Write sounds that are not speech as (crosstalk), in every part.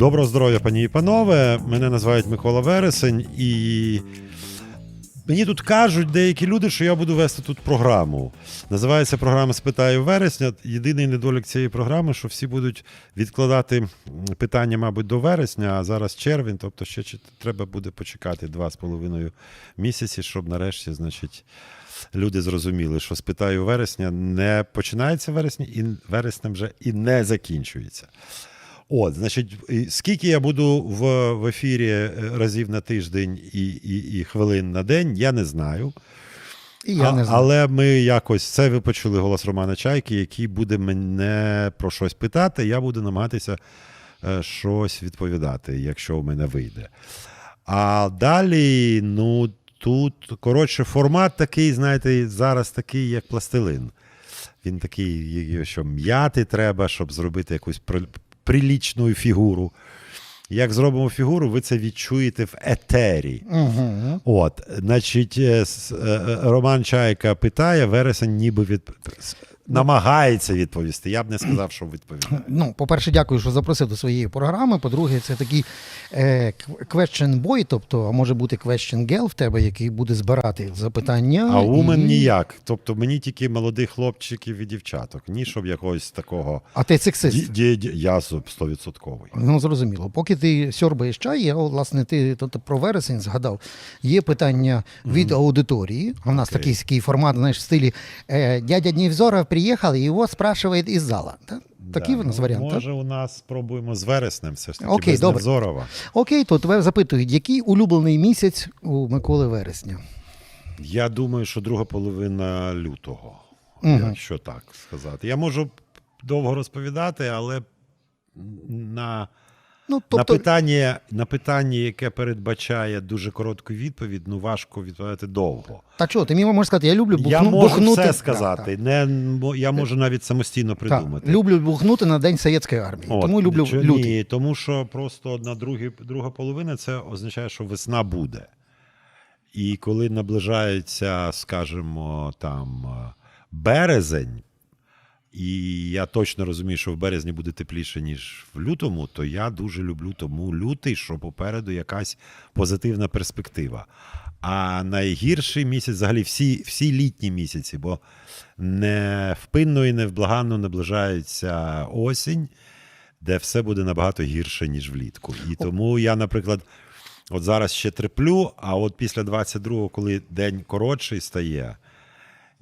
Доброго здоров'я, пані і панове. Мене називають Микола Вересень, і мені тут кажуть деякі люди, що я буду вести тут програму. Називається програма Спитаю вересня. Єдиний недолік цієї програми, що всі будуть відкладати питання, мабуть, до вересня, а зараз червень, тобто ще треба буде почекати два з половиною місяці, щоб нарешті, значить. Люди зрозуміли, що спитаю вересня не починається вересня, і вереснем вже і не закінчується. От, значить, скільки я буду в, в ефірі е, разів на тиждень і, і, і хвилин на день, я не знаю. І я А- не знаю. Але ми якось це ви почули голос Романа Чайки, який буде мене про щось питати. Я буду намагатися е, щось відповідати, якщо в мене вийде. А далі, ну тут, коротше, формат такий, знаєте, зараз такий, як пластилин. Він такий, що м'яти треба, щоб зробити якусь прилічну фігуру. Як зробимо фігуру, ви це відчуєте в етері. Угу. От, значить, е, е, е, Роман Чайка питає, вересень ніби від... намагається відповісти. Я б не сказав, що відповідає. Ну, по-перше, дякую, що запросив до своєї програми. По-друге, це такий е, question boy, тобто, а може бути question girl в тебе, який буде збирати запитання. А у мене і- ніяк. Тобто мені тільки молодих хлопчиків і дівчаток. Ні, щоб якогось такого. А ти сексист. Ді, ді, я стовідсотковий. Ну, зрозуміло. Поки ти сьорбаєш чай, я, власне, ти тут про вересень згадав. Є питання від аудиторії. А в нас Окей. такий, такий формат, знаєш, в стилі е, дядя Невзоров приїхав і його спрашують із зала. Да? Такий Да, у нас ну, варіант. так? Може, у нас спробуємо з вереснем, все ж таки, Окей, без добре. Невзорова. Окей, то тебе запитують, який улюблений місяць у Миколи Вересня? Я думаю, що друга половина лютого, угу. якщо так сказати. Я можу довго розповідати, але на, Ну, на, тобто, питання, на питання, яке передбачає дуже коротку відповідь, ну важко відповідати довго. та чого, ти мені можеш сказати, я люблю бухну, я можу бухнути. все сказати. Не, я можу навіть самостійно придумати. люблю бухнути на День Совєтської армії. От, тому люблю чо- лютий. Ні, тому що просто на другі, друга половина це означає, що весна буде. І коли наближається, скажімо, там березень, і я точно розумію, що в березні буде тепліше, ніж в лютому, то я дуже люблю тому лютий, що попереду якась позитивна перспектива. А найгірший місяць, взагалі, всі, всі літні місяці, бо невпинно і невблаганно наближається осінь, де все буде набагато гірше, ніж влітку. І тому я, наприклад, от зараз ще терплю, а от після 22-го, коли день коротший стає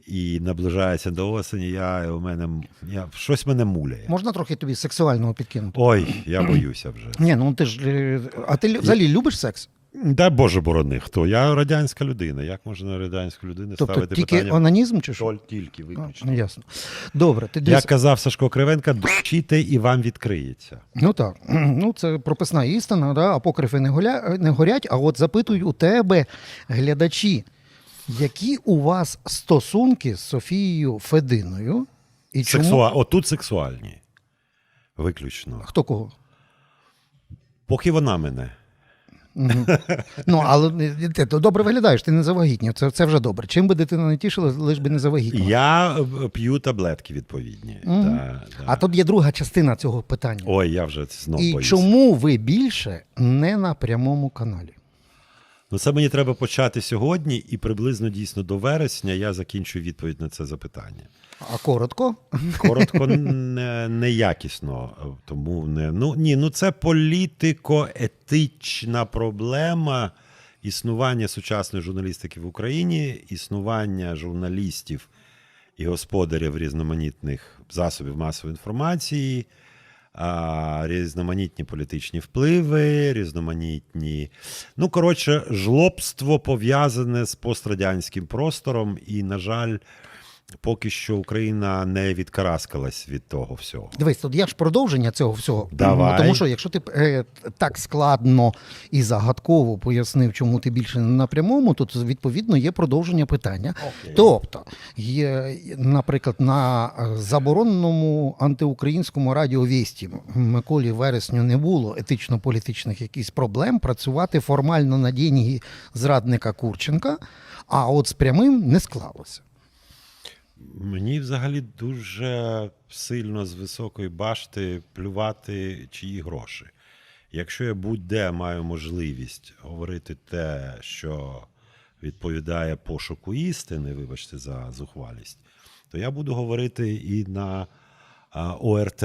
і наближається до осені, я, у мене, я, щось мене муляє. Можна трохи тобі сексуального підкинути? Ой, я боюся вже. Ні, ну ти ж. е, А ти взагалі любиш секс? Дай Боже борони, хто? Я радянська людина. Як можна радянську людину Тобто ставити тільки питання? онанізм чи що? Толь- Тільки виключно. ну, ясно. Добре, ти Як казав Сашко Кривенка, дучите і вам відкриється. Ну так, (clears throat) ну це прописна істина, да? апокрифи не, горять. А от запитують у тебе, глядачі, які у вас стосунки з Софією Фединою? І чому Сексуа... Отут сексуальні. Виключно. хто кого? Поки вона мене. Ну, але ти то добре виглядаєш, ти не завагітнів. Це, це вже добре. Чим би дитина не тішила, лиш би не завагітніла. Я е, п'ю таблетки відповідні. Мгм. Да, да. А тут є друга частина цього питання. Ой, я вже знов І боюсь. чому ви більше не на прямому каналі? Ну, це мені треба почати сьогодні, і приблизно дійсно до вересня я закінчу відповідь на це запитання. А коротко? Коротко, (laughs) не, неякісно. Тому не ну ні, ну це політико-етична проблема існування сучасної журналістики в Україні, існування журналістів і господарів різноманітних засобів масової інформації. Різноманітні політичні впливи, різноманітні. Ну, коротше, жлобство пов'язане з пострадянським простором, і, на жаль, поки що Україна не відкараскалась від того всього. Дивись, тут є ж продовження цього всього. Давай. Тому що якщо ти е, так складно і загадково пояснив, чому ти більше не на прямому, то відповідно є продовження питання. Окей. Тобто, є, наприклад, на е, забороненому антиукраїнському радіо «Вєсті» Миколі Вересню не було етично-політичних якихось проблем працювати формально на деньги зрадника Курченка, а от з прямим не склалося. Мені взагалі дуже сильно з високої башти плювати чиї гроші. Якщо я будь-де маю можливість говорити те, що відповідає пошуку істини, вибачте за зухвалість, то я буду говорити і на а, ОРТ,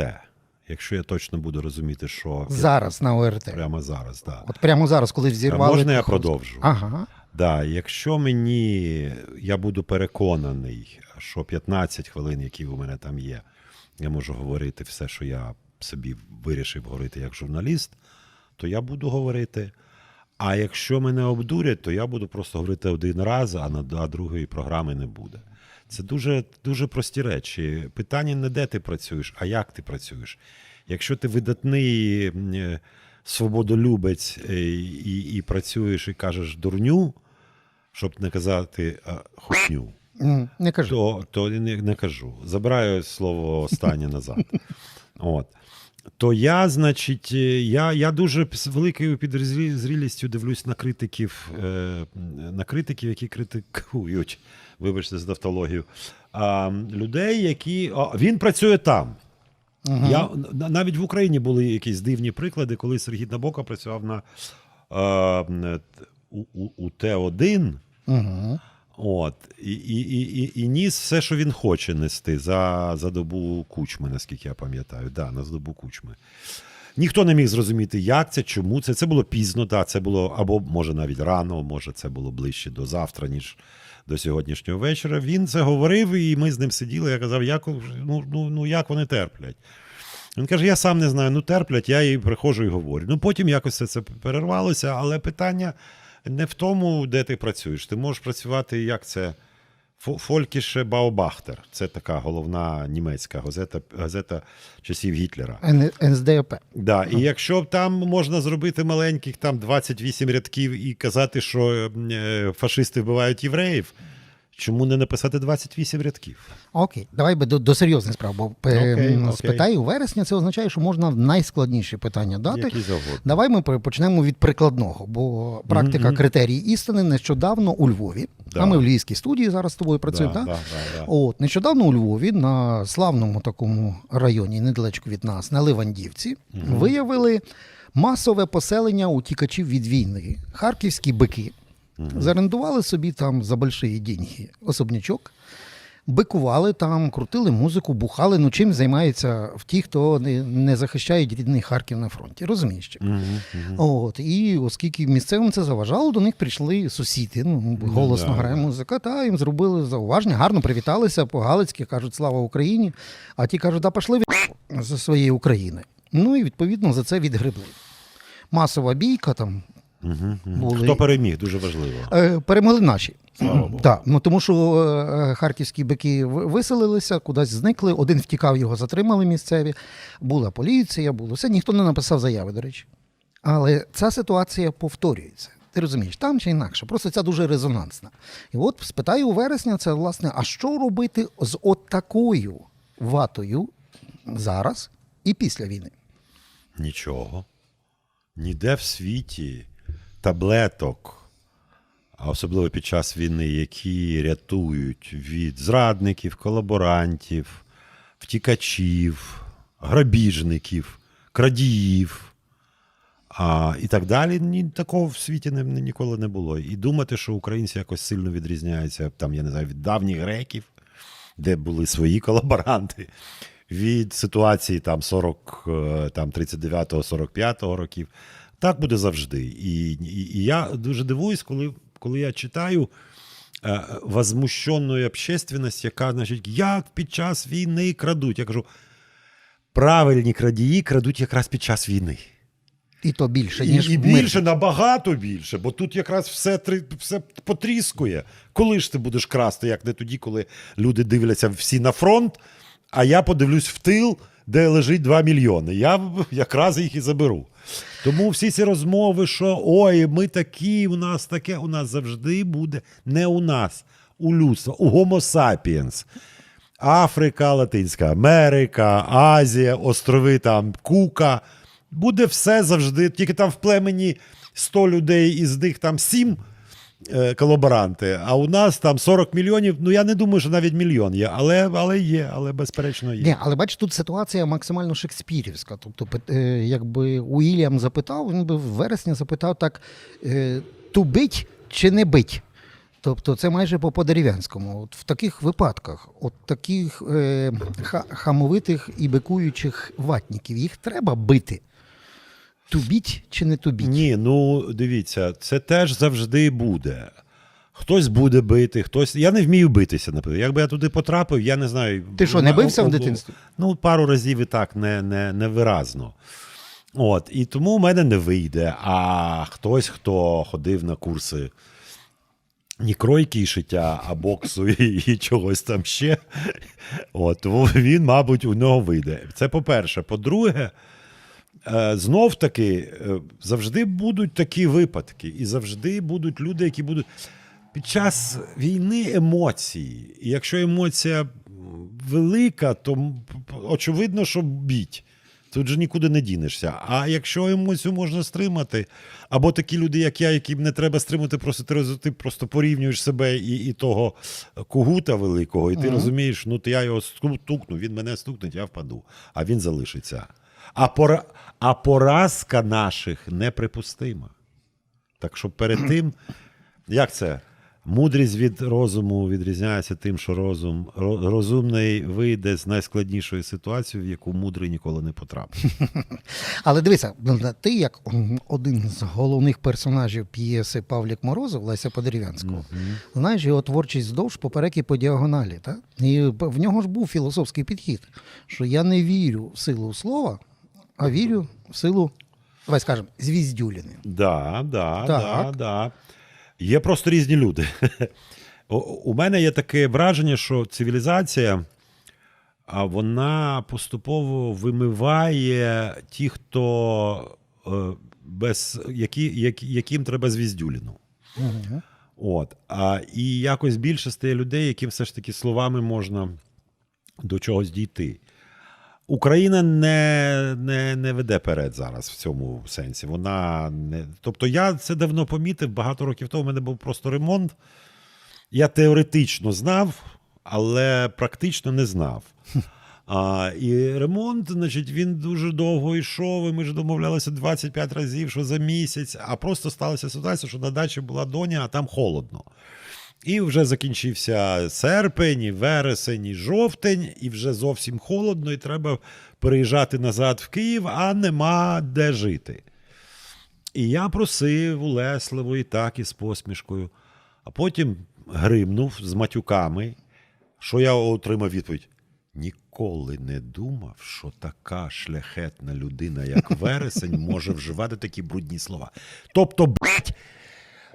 якщо я точно буду розуміти, що Зараз на ОРТ. прямо зараз. Да. От прямо зараз, коли взірвали. Можна я продовжу? Ага. Да, якщо мені я буду переконаний, що 15 хвилин, які у мене там є, я можу говорити все, що я собі вирішив говорити як журналіст, то я буду говорити. А якщо мене обдурять, то я буду просто говорити один раз, а на другої програми не буде. Це дуже, дуже прості речі. Питання не де ти працюєш, а як ти працюєш. Якщо ти видатний е, свободолюбець е, і, і працюєш і кажеш дурню, щоб не казати а, Не кажу. то, то не, не кажу. Забираю слово останнє назад. (laughs) От. То я, значить, е, я, я дуже з великою підзрілістю дивлюсь на критиків, е, на критиків, які критикують, вибачте за тавтологію, а, людей, які. А, він працює там. Я, навіть в Україні були якісь дивні приклади, коли Сергій Набока працював на е, у, у, у Т1. Угу. От, і, і, і, і, і ніс все, що він хоче нести за, за добу кучми, наскільки я пам'ятаю. Да, на добу кучми. Ніхто не міг зрозуміти, як це, чому це. Це було пізно, да, це було або може навіть рано, може це було ближче до завтра, ніж до сьогоднішнього вечора. Він це говорив, і ми з ним сиділи. Я казав, як, ну, ну, ну, як вони терплять. Він каже: я сам не знаю, ну терплять, я і приходжу і говорю. Ну потім якось це, це перервалося, але питання не в тому, де ти працюєш. Ти можеш працювати, як це. Фо- Фолькіше Баубахтер. Це така головна німецька газета, газета часів Гітлера. НСДАП. Да, і якщо там можна зробити маленьких там 28 рядків і казати, що е, фашисти вбивають євреїв, чому не написати 28 рядків? Окей, давай би до, до серйозних справ. Бо Окей, м, окей. у вересня, це означає, що можна найскладніші питання дати. Які завгодно. Давай ми почнемо від прикладного, бо практика Мгм. критерій істини нещодавно у Львові. Да. А ми в Львівській студії зараз з тобою працюємо. Да, да, да, да. От нещодавно у Львові на славному такому районі, недалечко від нас, на Ливандівці, виявили масове поселення утікачів від війни. Харківські бики зарендували собі там за больші деньги особнячок. Бикували там, крутили музику, бухали. Ну чим займаються в ті, хто не, не захищають рідний Харків на фронті. Розумієш? чи? Мгм, мгм. От, і оскільки місцевим це заважало, до них прийшли сусіди. Ну, голосно да, грає да. музика, та їм зробили зауваження, гарно привіталися по-галицьки, кажуть слава Україні. А ті кажуть, да пішли від зі своєї України. Ну і відповідно за це відгребли. Масова бійка там. Були. Хто переміг, дуже важливо. Е, перемогли наші. Слава Богу. Так, ну тому що е, харківські бики виселилися, кудись зникли, один втікав, його затримали місцеві. Була поліція, було все. Ніхто не написав заяви, до речі. Але ця ситуація повторюється. Ти розумієш, там чи інакше. Просто ця дуже резонансна. І от спитаю у вересня, це власне, а що робити з от такою ватою зараз і після війни? Нічого. Ніде в світі таблеток, а особливо під час війни, які рятують від зрадників, колаборантів, втікачів, грабіжників, крадіїв. А, і так далі. Ні, такого в світі не, не- ніколи не було. І думати, що українці якось сильно відрізняються, там, я не знаю, від давніх греків, де були свої колаборанти, від ситуації там 40, е, там 39-45 років. Так буде завжди. І, і, і я дуже дивуюсь, коли, коли я читаю е, возмущенну общественність, яка, значить, як під час війни крадуть. Я кажу, правильні крадії крадуть якраз під час війни. І то більше, ніж і в мир. набагато більше, бо тут якраз все, все потріскує. Коли ж ти будеш красти, як не тоді, коли люди дивляться всі на фронт, а я подивлюсь в тил, де лежить 2 мільйони. Я якраз їх і заберу. Тому всі ці розмови, що ой, ми такі, у нас таке, у нас завжди буде не у нас, у людства, у Homo sapiens. Африка, Латинська Америка, Азія, острови там Кука. Буде все завжди. Тільки там в племені 100 людей, із них там 7 е, колаборанти. А у нас там 40 мільйонів. Ну я не думаю, що навіть мільйон є, але, але є, але безперечно є. Ні, але бач, тут ситуація максимально шекспірівська. Тобто, е, якби Уільям запитав, він би в вересні запитав так: е, ту бить чи не бить? Тобто це майже по подерев'янському. От в таких випадках, от таких е, ха- хамовитих і бикуючих ватників, їх треба бити. Тубіть чи не тубіть? Ні, ну дивіться, це теж завжди буде. Хтось буде бити, хтось. Я не вмію битися, наприклад. Якби я туди потрапив, я не знаю. Ти що, не бився в дитинстві? Ну, пару разів і так не, не, не виразно. От, і тому у мене не вийде. А хтось, хто ходив на курси ні кройки і шиття, а боксу (laughs) і, і чогось там ще. От, тому він, мабуть, у нього вийде. Це по-перше. По-друге, знов таки е, завжди будуть такі випадки, і завжди будуть люди, які будуть. Під час війни емоції. І якщо емоція велика, то очевидно, що біть. Тут же нікуди не дінешся. А якщо емоцію можна стримати, або такі люди, як я, яким не треба стримати, просто ти, ти просто порівнюєш себе і, і того когута великого, і ти розумієш, ну то я його стукну, він мене стукне, я впаду, а він залишиться. А, пора... а поразка наших неприпустима. Так що перед (clears throat) тим, як це? Мудрість від розуму відрізняється тим, що розум розумний вийде з найскладнішої ситуації, в яку мудрий ніколи не потрапить. (laughs) Але дивися, ти як один з головних персонажів п'єси Павлік Морозов Леся Подерев'янського, знаєш його творчість здовж поперек і по діагоналі. Так? І в нього ж був філософський підхід, що я не вірю в силу слова, а вірю в силу, давай скажемо, звіздюліни. Да, да, Так. да, да. Є просто різні люди. У- мене є таке враження, що цивілізація вона поступово вимиває ті, хто е, без які, які, яким треба звіздюліну. Угу. От. А, і якось більше стає людей, яким все ж таки словами можна до чогось дійти. Україна не, не, не веде перед зараз в цьому сенсі. Вона не. Тобто, я це давно помітив. Багато років тому у мене був просто ремонт. Я теоретично знав, але практично не знав. А, і ремонт, значить, він дуже довго йшов, і ми ж домовлялися 25 разів, що за місяць, а просто сталася ситуація, що на дачі була доня, а там холодно. І вже закінчився серпень, і вересень, і жовтень, і вже зовсім холодно, і треба переїжджати назад в Київ, а нема де жити. І я просив улесливо і так, і з посмішкою. А потім гримнув з матюками, що я отримав відповідь. Ніколи не думав, що така шляхетна людина, як вересень, може вживати такі брудні слова. Тобто, блядь,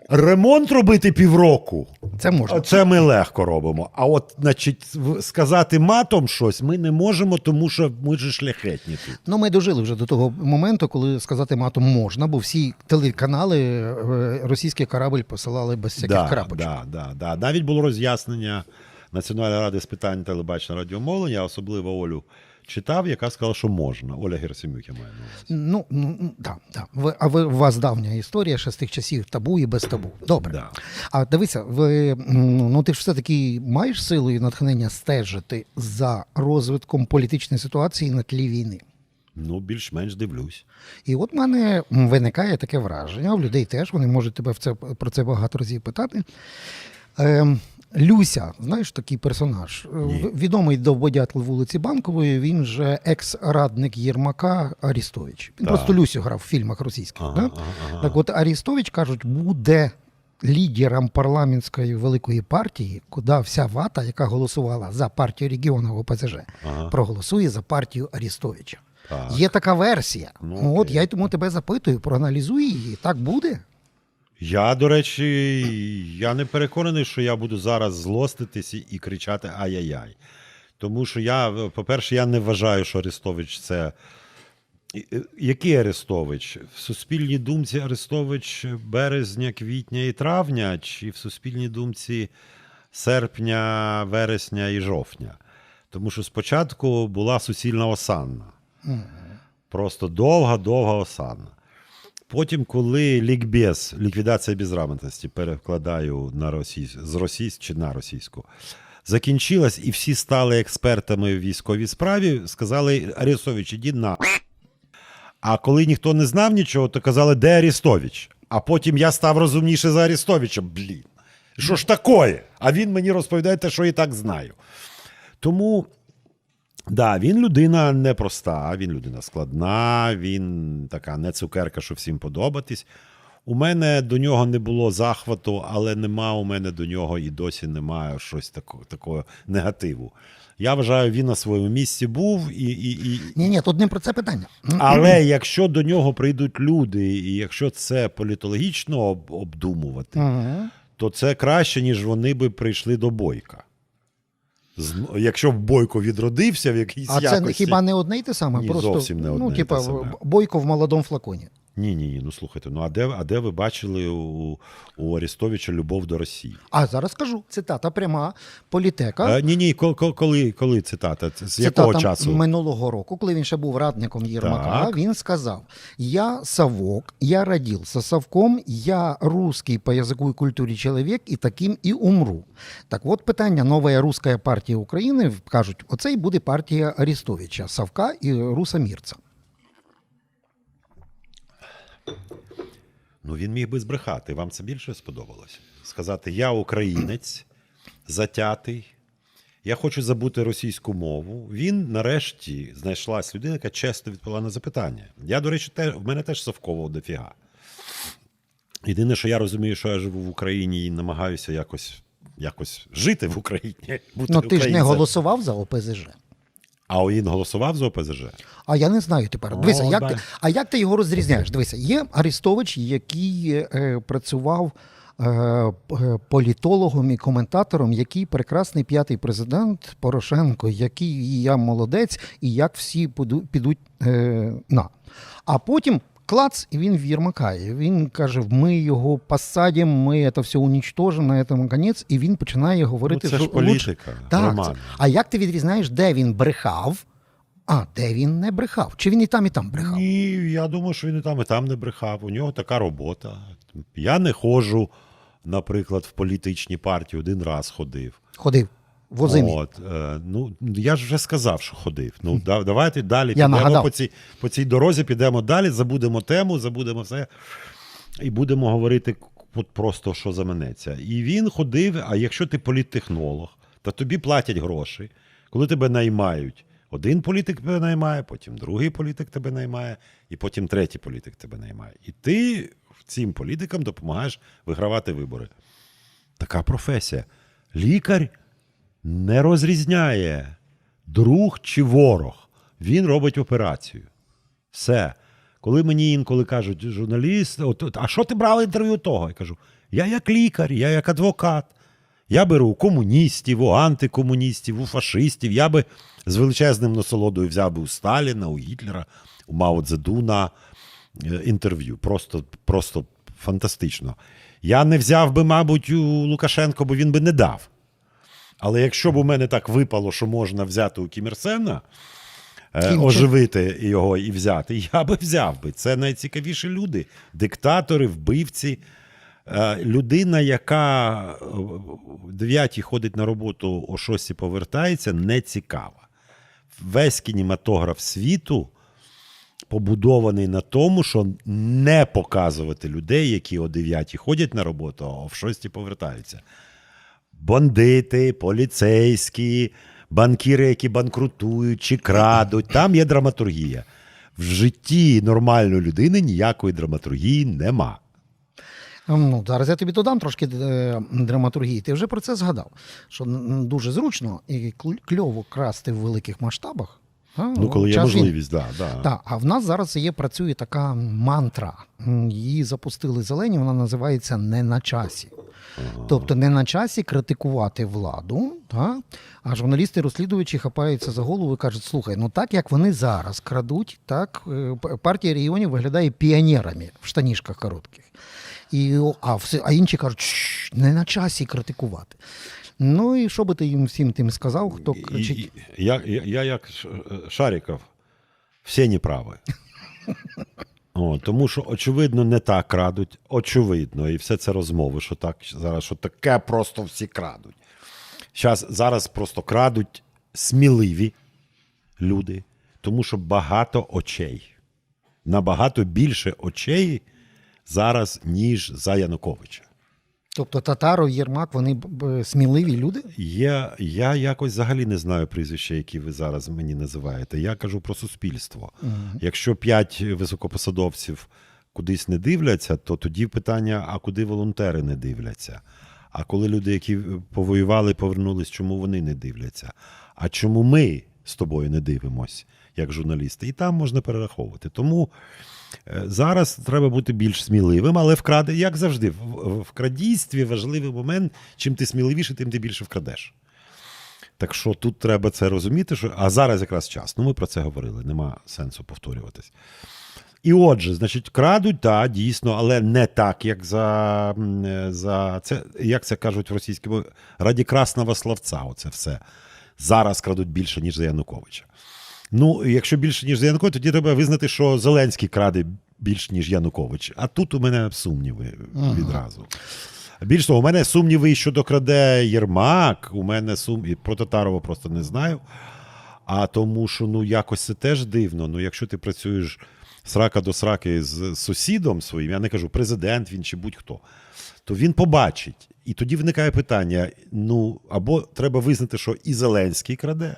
ремонт робити півроку. Це можна. Це ми легко робимо. А от, значить, в- сказати матом щось ми не можемо, тому що ми ж шляхетні тут. Ну, ми дожили вже до того моменту, коли сказати матом можна, бо всі телеканали е, російський корабль посилали без всяких Да, крапочок. да, да, да. Навіть було роз'яснення Національної ради з питань телебачення радіомовлення, особливо Олю читав, яка сказала, що можна. Оля Герасимюк, я маю на увазі. Ну, ну да, да. Ви, а ви, у вас давня історія ще з тих часів табу і без табу. Добре. Да. А дивися, ви, ну ти ж все-таки маєш силу і натхнення стежити за розвитком політичної ситуації на тлі війни. Ну, більш-менш дивлюсь. І от в мене виникає таке враження, в людей теж вони можуть тебе в це, про це багато разів питати. Ем, Люся, знаєш такий персонаж, Е, Ні. відомий довбодятел вулиці Банкової, він же екс-радник Єрмака Арістович. Він Так. просто Люсю грав в фільмах російських. Ага, да? ага, ага. Так от Арістович, кажуть, буде лідером парламентської великої партії, куди вся вата, яка голосувала за партію регіону ОПЗЖ, Ага. проголосує за партію Арістовича. Так. Є така версія. Ну, Ну, от окей. я й тому тебе запитую, проаналізуй її. Так буде? Я, до речі, я не переконаний, що я буду зараз злоститись і- кричати ай-яй-яй. Тому що я, по-перше, я не вважаю, що Арестович це. Який Арестович? В суспільній думці Арестович березня, квітня і травня, чи в суспільній думці серпня, вересня і жовтня? Тому що спочатку була суцільна осанна. Просто довга-довга осанна. Потім, коли лікбез, ліквідація безграмотності, перекладаю на російсь, з російськ чи на російську, закінчилась, і всі стали експертами в військовій справі, сказали Арестович, іди на. А коли ніхто не знав нічого, то казали, де Арестович? А потім я став розумніше за Арестовича. Блін. Що ж такое? А він мені розповідає те, що і так знаю. Тому Да, він людина непроста, він людина складна, він така не цукерка, що всім подобатись. У мене до нього не було захвату, але нема у мене до нього і досі немає щось такого, такого негативу. Я вважаю, він на своєму місці був, і, і, і... Ні, ні, тут не про це питання. але якщо до нього прийдуть люди, і якщо це політологічно обдумувати, Ага. то це краще, ніж вони би прийшли до бойка. Якщо бойко відродився в якійсь А це якості. хіба не одне й те саме? Ні, Просто, зовсім не одне ну, типа, те саме. бойко в молодому флаконі. Ні, ні, ні. Ну слухайте, ну а де, а де ви бачили у, у Арестовича любов до Росії? А зараз кажу, цитата пряма політека. А, ні, ні, ко- ко- коли, коли цитата? З Цитата якого часу? минулого року, коли він ще був радником Єрмака, Так. він сказав: Я совок, я родился совком, я русский по язику і культурі чоловік, і таким і умру. Так от питання нова руська партія України кажуть: оце і буде партія Арестовича, Савка і Руса Мірца. Ну він міг би збрехати. Вам це більше сподобалося? Сказати: Я українець, (clears throat) затятий. Я хочу забути російську мову. Він нарешті знайшлась людина, яка чесно відповіла на запитання. Я, до речі, те, в мене теж совково дофіга. Єдине, що я розумію, що я живу в Україні і намагаюся якось, якось жити в Україні. (laughs) Бути Ну ти ж не голосував за ОПЗЖ. А він голосував за ОПЗЖ? А я не знаю тепер. Дивися, О, як да. ти, а як ти його розрізняєш? Дивися, є Арестович, який е, працював е, е, політологом і коментатором, який прекрасний п'ятий президент Порошенко, який я молодець, і як всі підуть е, на. А потім. Клац, і він в Єрмака. І Він каже: ми його посадимо, ми це все унічтожимо, на цьому конець. І він починає говорити, Ну, це що ж політика, Так, Роман. це- а як ти відрізнаєш, де він брехав, а де він не брехав? Чи він і там, і там брехав? Ні, я думаю, що він і там, і там не брехав. У нього така робота. Я не ходжу, наприклад, в політичні партії один раз ходив. Ходив в Озимі. От, е, ну, я ж вже сказав, що ходив. Ну, да, давайте далі Я підемо нагадав. по цій, по цій дорозі, підемо далі, забудемо тему, забудемо все. І будемо говорити от просто, що заманеться. І він ходив, а якщо ти політтехнолог, то тобі платять гроші, коли тебе наймають. Один політик тебе наймає, потім другий політик тебе наймає, і потім третій політик тебе наймає. І ти цим політикам допомагаєш вигравати вибори. Така професія. Лікар не розрізняє друг чи ворог. Він робить операцію. Все. Коли мені інколи кажуть, журналіст, от, а що ти брав інтерв'ю того? Я кажу: я як лікар, я як адвокат. Я беру комуністів, у антикомуністів, у фашистів. Я би з величезним насолодою взяв би у Сталіна, у Гітлера, у Мао Цзедуна е, інтерв'ю. Просто, просто фантастично. Я не взяв би, мабуть, у Лукашенко, бо він би не дав. Але якщо б у мене так випало, що можна взяти у Кімірсена, е, оживити його і взяти, (laughs) я би взяв би. Це найцікавіші люди. Диктатори, вбивці. Е, Людина, яка е, в 9 ходить на роботу, о 6 повертається, не цікава. Весь кінематограф світу побудований на тому, що не показувати людей, які о 9 ходять на роботу, а о 6 повертаються бандити, поліцейські, банкіри, які банкрутують чи крадуть. Там є драматургія. В житті нормальної людини ніякої драматургії нема. Ну, зараз я тобі додам трошки е, драматургії. Ти вже про це згадав, що дуже зручно і кльово красти в великих масштабах. Ну, коли є можливість, да, да. Так, а в нас зараз є працює така мантра. Її запустили зелені, вона називається не на часі. Тобто не на часі критикувати владу, та? а журналісти-розслідувачі хапаються за голову і кажуть: слухай, ну так як вони зараз крадуть, так е, партія регіонів виглядає піонерами в штанішках коротких. І, а, все, а інші кажуть, «Шш, не на часі критикувати. Ну і що би ти їм всім тим сказав, хто кричить? я, я, я як Ш- Шариков, всі неправі. (laughs) О, тому що, очевидно, не так крадуть. Очевидно, і все це розмови, що так зараз, що таке просто всі крадуть. Щас, зараз просто крадуть сміливі люди, тому що багато очей. Набагато більше очей зараз, ніж за Януковича. Тобто Татаров, Єрмак, вони сміливі люди? Я, я якось взагалі не знаю прізвища, які ви зараз мені називаєте. Я кажу про суспільство. Якщо п'ять високопосадовців кудись не дивляться, то тоді питання: а куди волонтери не дивляться? А коли люди, які повоювали, повернулись, чому вони не дивляться? А чому ми з тобою не дивимось, як журналісти? І там можна перераховувати. Тому зараз треба бути більш сміливим, але вкраде, як завжди, в, крадійстві важливий момент, чим ти сміливіше, тим ти більше вкрадеш. Так що тут треба це розуміти, що а зараз якраз час. Ну, ми про це говорили, нема сенсу повторюватись. І отже, значить, крадуть, так, дійсно, але не так, як за, е, за це, як це кажуть в російській мові, раді красного словця, оце все. Зараз крадуть більше, ніж за Януковича. Ну, якщо більше, ніж за Януковича, тоді треба визнати, що Зеленський краде більше, ніж Янукович. А тут у мене сумніви відразу. Більш того, у мене сумніви щодо краде Єрмак, у мене сум... про Татарова просто не знаю. А тому, що ну якось це теж дивно. Ну, якщо ти працюєш срака до сраки з сусідом своїм, я не кажу президент він чи будь-хто, то він побачить. І тоді виникає питання: ну, або треба визнати, що і Зеленський краде,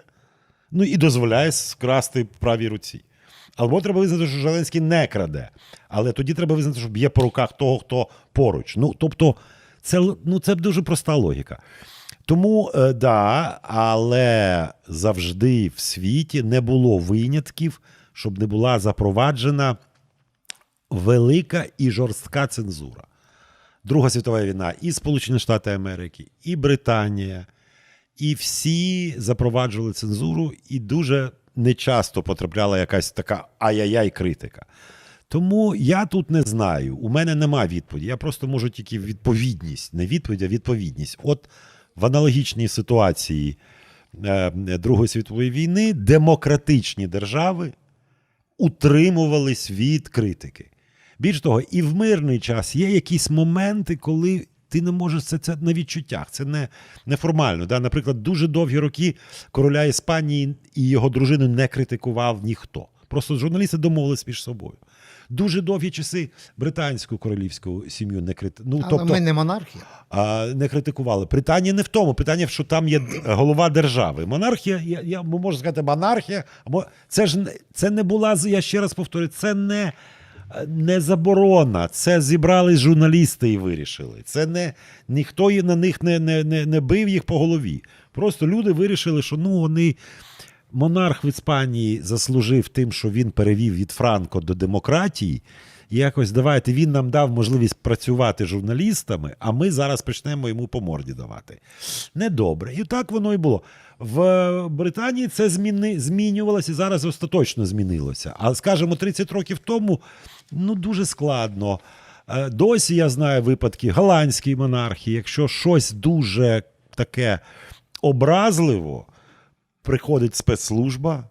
ну і дозволяє скрасти правій руці. Або треба визнати, що Зеленський не краде. Але тоді треба визнати, що б'є по руках того, хто поруч. Ну, тобто, це, ну, це дуже проста логіка. Тому, е, да, але завжди в світі не було винятків, щоб не була запроваджена велика і жорстка цензура. Друга світова війна, і Сполучені Штати Америки, і Британія, і всі запроваджували цензуру, і дуже нечасто потрапляла якась така ай-яй-яй критика. Тому я тут не знаю. У мене нема відповіді. Я просто можу тільки відповідність, не відповідь, а відповідність. От в аналогічній ситуації е, Другої світової війни демократичні держави утримувались від критики. Більш того, і в мирний час є якісь моменти, коли ти не можеш це, це на відчуттях, це не, неформально. Да? Наприклад, дуже довгі роки короля Іспанії і його дружину не критикував ніхто. Просто журналісти домовились між собою. Дуже довгі часи британську королівську сім'ю не критикували. Ну, Але тобто, ми не монархія. а, не критикували. Питання не в тому. Питання, що там є голова держави. Монархія, я, я можемо сказати, монархія. або- Це ж не- це не була, я ще раз повторюю, це не, не заборона. Це зібрались журналісти і вирішили. Це не ніхто на них не, не, не, не бив їх по голові. Просто люди вирішили, що ну вони. Монарх в Іспанії заслужив тим, що він перевів від Франко до демократії. І якось давайте він нам дав можливість працювати журналістами, а ми зараз почнемо йому по морді давати. Недобре. І так воно і було. В Британії це зміни, змінювалося і зараз остаточно змінилося. А скажімо, 30 років тому ну дуже складно. Е, Досі я знаю випадки голландської монархії, якщо щось дуже таке образливо, приходить спецслужба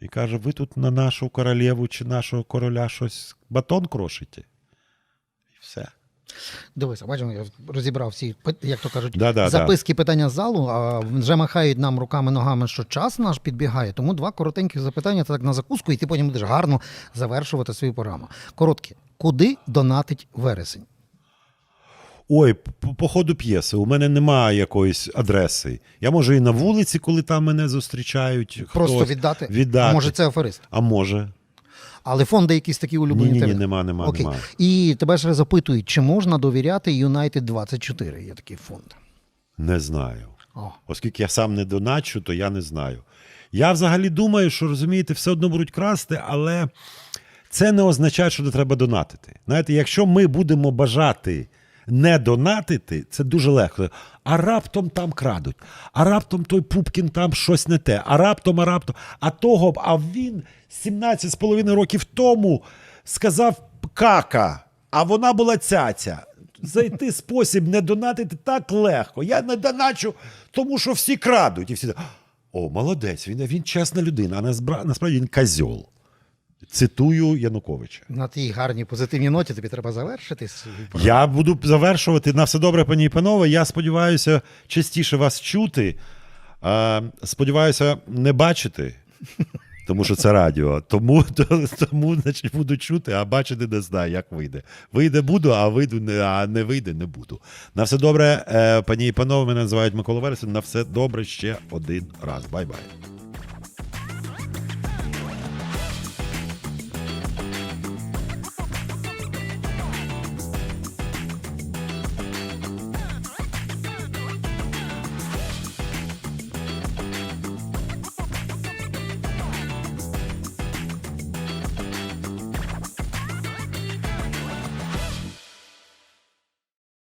і каже: ви тут на нашу королеву чи нашого короля щось батон крошите. І все. Дивися, бачимо, я розібрав всі, як то кажуть, Да-да-да. записки питання з залу. А вже махають нам руками ногами, що час наш підбігає. Тому два коротеньких запитання так на закуску, і ти потім будеш гарно завершувати свою програму. Короткі. Куди донатить вересень? Ой, по, ходу п'єси, у мене немає якоїсь адреси. Я можу і на вулиці, коли там мене зустрічають. Просто хтось, віддати? віддати. Може, це аферист. А може. Але фонди якісь такі улюблені Ні-ні-ні, тебе? нема, нема, Окей. нема. І тебе ж запитують, чи можна довіряти United 24? Є такий фонд. Не знаю. О. Оскільки я сам не доначу, то я не знаю. Я взагалі думаю, що розумієте, все одно будуть красти, але це не означає, що не треба донатити. Знаєте, якщо ми будемо бажати не донатити, це дуже легко. А раптом там крадуть, а раптом той Пупкін там щось не те, а раптом, а раптом. А того, б- а він 17,5 років тому сказав кака, а вона була цяця. Зайти спосіб не донатити так легко. Я не доначу, тому що всі крадуть. І всі, о, молодець, він, він чесна людина, а насправді він козьол. Цитую Януковича. На тій гарній позитивній ноті тобі треба завершити. свій Я буду завершувати на все добре, пані і панове. Я сподіваюся частіше вас чути. А, сподіваюся, не бачити, тому що це радіо. Тому, тому значить, буду чути, а бачити не знаю, як вийде. Вийде буду, а вийду, не, а не вийде, не буду. На все добре, е, пані і панове, мене називають Микола Вересень. На все добре ще один раз. Бай-бай.